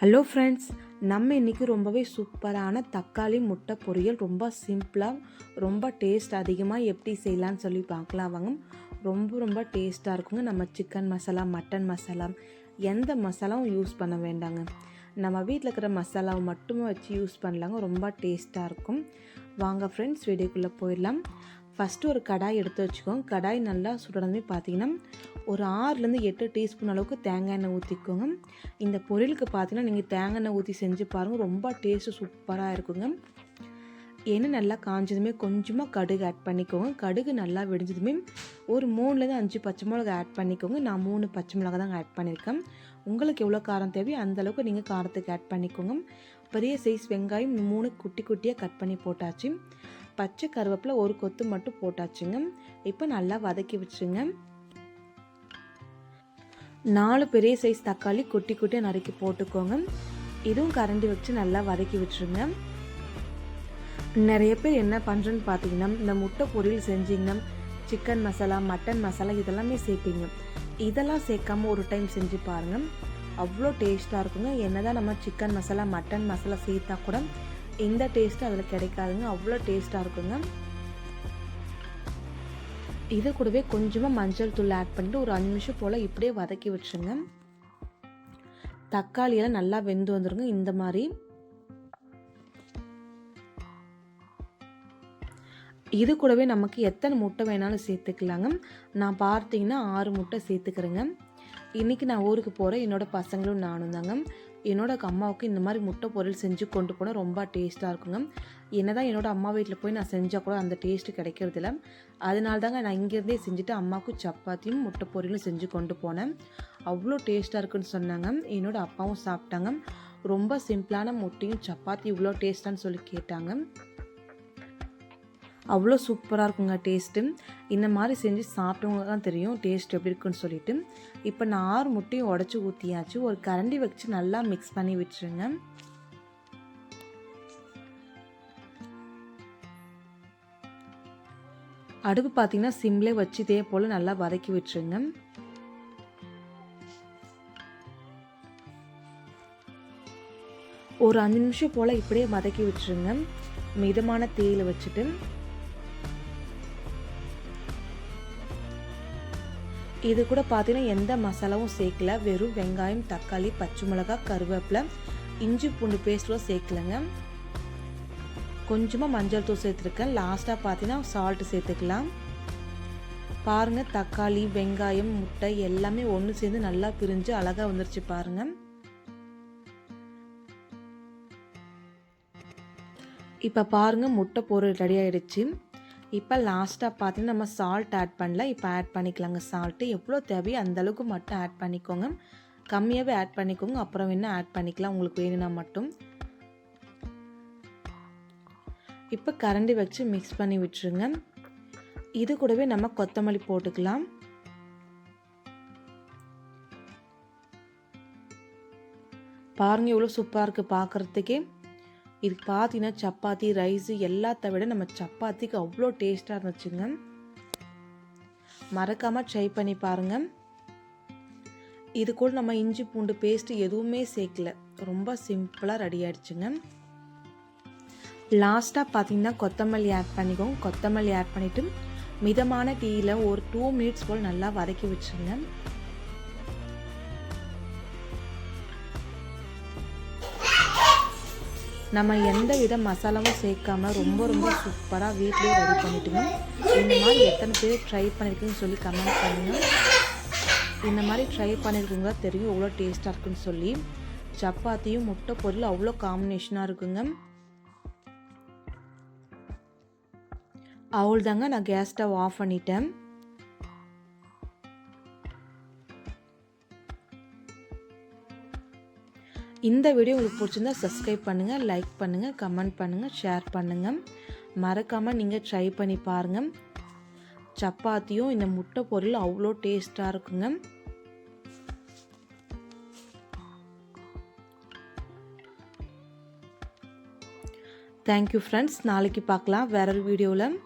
Hello friends நம்ம இன்றைக்கி ரொம்பவே சூப்பரான தக்காளி முட்டை பொரியல் ரொம்ப சிம்பிளாக ரொம்ப டேஸ்ட் அதிகமாக எப்படி செய்யலான்னு சொல்லி பார்க்கலாம் வாங்க. ரொம்ப ரொம்ப டேஸ்ட்டாக இருக்குங்க. நம்ம சிக்கன் மசாலா மட்டன் மசாலா எந்த மசாலாவும் யூஸ் பண்ண வேண்டாங்க. நம்ம வீட்டில் இருக்கிற மசாலாவை மட்டுமே வச்சு யூஸ் பண்ணலாங்க. ரொம்ப டேஸ்ட்டாக இருக்கும். வாங்க ஃப்ரெண்ட்ஸ் வீடியோக்குள்ளே போயிடலாம். ஃபஸ்ட்டு ஒரு கடாய் எடுத்து வச்சுக்கோங்க. கடாய் நல்லா சுடனே பார்த்தீங்கன்னா ஒரு ஆறுலேருந்து எட்டு டீஸ்பூன் அளவுக்கு தேங்காய் எண்ணெய் ஊற்றிக்கோங்க இந்த பொரியலுக்கு பார்த்தீங்கன்னா நீங்கள் தேங்காய் எண்ணெய் ஊற்றி செஞ்சு பாருங்கள் ரொம்ப டேஸ்ட்டு சூப்பராக இருக்குங்க. எண்ணெய் நல்லா காஞ்சதுமே கொஞ்சமாக கடுகு ஆட் பண்ணிக்கோங்க. கடுகு நல்லா வெடிஞ்சதுமே ஒரு மூணுலேருந்து அஞ்சு பச்சை மிளகா ஆட் பண்ணிக்கோங்க. நான் மூணு பச்சை மிளகா தாங்க ஆட் பண்ணியிருக்கேன். உங்களுக்கு எவ்வளோ காரம் தேவையோ அந்தளவுக்கு நீங்கள் காரத்துக்கு ஆட் பண்ணிக்கோங்க. பெரிய சைஸ் வெங்காயம் மூணு குட்டி குட்டியாக கட் பண்ணி போட்டாச்சு. பச்சை கருவேப்பிலை ஒரு கொத்து மட்டும் போட்டாச்சுங்க. இப்போ நல்லா வதக்கி வச்சுங்க. நாலு பெரிய சைஸ் தக்காளி குட்டி குட்டியாக நறுக்கி போட்டுக்கோங்க. இதுவும் கரண்டி வச்சு நல்லா வதக்கி விட்டுருங்க. நிறைய பேர் என்ன பண்ணுறேன்னு பார்த்தீங்கன்னா இந்த முட்டை பொரியல் செஞ்சிங்கன்னா சிக்கன் மசாலா மட்டன் மசாலா இதெல்லாமே சேர்ப்பீங்க. இதெல்லாம் சேர்க்காம ஒரு டைம் செஞ்சு பாருங்கள் அவ்வளோ டேஸ்ட்டாக இருக்குங்க. என்ன தான் நம்ம சிக்கன் மசாலா மட்டன் மசாலா சேர்த்தா கூட இந்த டேஸ்ட்டு அதில் கிடைக்காதுங்க. அவ்வளோ டேஸ்ட்டாக இருக்குங்க. இது கூடவே கொஞ்சமாக மஞ்சள் தூள் ஆட் பண்ணிட்டு ஒரு அஞ்சு நிமிஷம் போல் இப்படியே வதக்கி விட்டுருங்க தக்காளியெல்லாம் நல்லா வெந்து வந்துருங்க. இந்த மாதிரி இது கூடவே நமக்கு எத்தனை முட்டை வேணாலும் சேர்த்துக்கலாங்க. நான் பார்த்தீங்கன்னா ஆறு முட்டை சேர்த்துக்கிறேங்க. இன்றைக்கி நான் ஊருக்கு போகிறேன் என்னோடய பசங்களும் நானும் தாங்க. என்னோட அம்மாவுக்கு இந்த மாதிரி முட்டை பொரியல் செஞ்சு கொண்டு போனால் ரொம்ப டேஸ்ட்டாக இருக்குங்க. என்ன தான் என்னோடய அம்மா வீட்டில் போய் நான் செஞ்சால் கூட அந்த டேஸ்ட்டு கிடைக்கிறதில்ல. அதனால தாங்க நான் இங்கேருந்தே செஞ்சுட்டு அம்மாவுக்கு சப்பாத்தியும் முட்டை பொரியலும் செஞ்சு கொண்டு போனேன். அவ்வளோ டேஸ்ட்டாக இருக்குன்னு சொன்னாங்க. என்னோடய அப்பாவும் சாப்பிட்டாங்க. ரொம்ப சிம்பிளான முட்டையும் சப்பாத்தி இவ்வளோ டேஸ்ட்டான்னு சொல்லி கேட்டாங்க. அவ்வளோ சூப்பராக இருக்குங்க டேஸ்ட்டு. இந்த மாதிரி செஞ்சு சாப்பிட்டவங்க தான் தெரியும் டேஸ்ட் எப்படி இருக்குன்னு சொல்லிட்டு. இப்போ நான் ஆறு முட்டையும் உடச்சி ஊற்றியாச்சு ஒரு கரண்டி வச்சு நல்லா மிக்ஸ் பண்ணி விட்டுருங்க. அடுப்பு பார்த்தீங்கன்னா சிம்லே வச்சு இதே போல் நல்லா வதக்கி விட்டுருங்க. ஒரு அஞ்சு நிமிஷம் போல் இப்படியே வதக்கி விட்டுருங்க. மிதமான தேயிலை வச்சுட்டு. இது கூட பார்த்தீங்கன்னா எந்த மசாலாவும் சேர்க்கல. வெறும் வெங்காயம் தக்காளி பச்சை மிளகாய் கருவேப்பிலை இஞ்சி பூண்டு பேஸ்ட்லாம் சேர்க்கலங்க. கொஞ்சமாக மஞ்சள் தூள் சேர்த்துருக்கேன். லாஸ்ட்டாக பார்த்தீங்கன்னா சால்ட்டு சேர்த்துக்கலாம். பாருங்கள் தக்காளி வெங்காயம் முட்டை எல்லாமே ஒன்று சேர்ந்து நல்லா பிரிஞ்சு அழகாக வந்துருச்சு பாருங்கள் இப்போ பாருங்கள் முட்டை பொருள் ரெடி ஆகிடுச்சு இப்போ லாஸ்ட்டாக பார்த்தீங்கன்னா நம்ம சால்ட் ஆட் பண்ணல. இப்போ ஆட் பண்ணிக்கலாங்க. சால்ட்டு எவ்வளோ தேவையோ அந்தளவுக்கு மட்டும் ஆட் பண்ணிக்கோங்க. கம்மியாகவே ஆட் பண்ணிக்கோங்க. அப்புறம் வேணால் ஆட் பண்ணிக்கலாம். உங்களுக்கு வேணும்னா மட்டும். இப்போ கரண்டி வச்சு மிக்ஸ் பண்ணி விட்டுருங்க. இது கூடவே நம்ம கொத்தமல்லி போட்டுக்கலாம். பாருங்கள் எவ்வளோ சூப்பராக இருக்குது பார்க்குறதுக்கே இது பார்த்தீங்கன்னா சப்பாத்தி ரைஸு எல்லாத்த விட நம்ம சப்பாத்திக்கு அவ்வளோ டேஸ்ட்டாக இருந்துச்சுங்க. மறக்காமல் ட்ரை பண்ணி பாருங்கள் இது கூட நம்ம இஞ்சி பூண்டு பேஸ்ட்டு எதுவுமே சேர்க்கல. ரொம்ப சிம்பிளாக ரெடி ஆகிடுச்சுங்க லாஸ்ட்டாக பார்த்தீங்கன்னா கொத்தமல்லி ஆட் பண்ணிக்கோங்க. கொத்தமல்லி ஆட் பண்ணிவிட்டு மிதமான டீயில் ஒரு டூ மினிட்ஸ் போல் நல்லா வதக்கி வச்சுருங்க. நம்ம எந்த வித மசாலாவும் சேர்க்காம ரொம்ப ரொம்ப சூப்பராக வீட்லேயே ரெடி பண்ணிட்டுங்க. இந்த மாதிரி எத்தனை பேர் ட்ரை பண்ணியிருக்குன்னு சொல்லி கமெண்ட் பண்ணுங்கள் இந்த மாதிரி ட்ரை பண்ணியிருக்குங்க தெரியும் எவ்வளோ டேஸ்ட்டாக இருக்குன்னு சொல்லி. சப்பாத்தியும் முட்டை பொருள் அவ்வளோ காம்பினேஷனாக இருக்குங்க. அவள் தாங்க நான் கேஸ் ஸ்டவ் ஆஃப் பண்ணிட்டேன். இந்த வீடியோ உங்களுக்கு பிடிச்சிருந்தா சப்ஸ்கிரைப் பண்ணுங்கள் லைக் பண்ணுங்கள் கமெண்ட் பண்ணுங்கள் ஷேர் பண்ணுங்கள் மறக்காமல் நீங்கள் ட்ரை பண்ணி பாருங்கள் சப்பாத்தியும் இந்த முட்டை பொருள் அவ்வளோ டேஸ்ட்டாக இருக்குங்க. தேங்க்யூ ஃப்ரெண்ட்ஸ் நாளைக்கு பார்க்கலாம் வேற ஒரு வீடியோவில்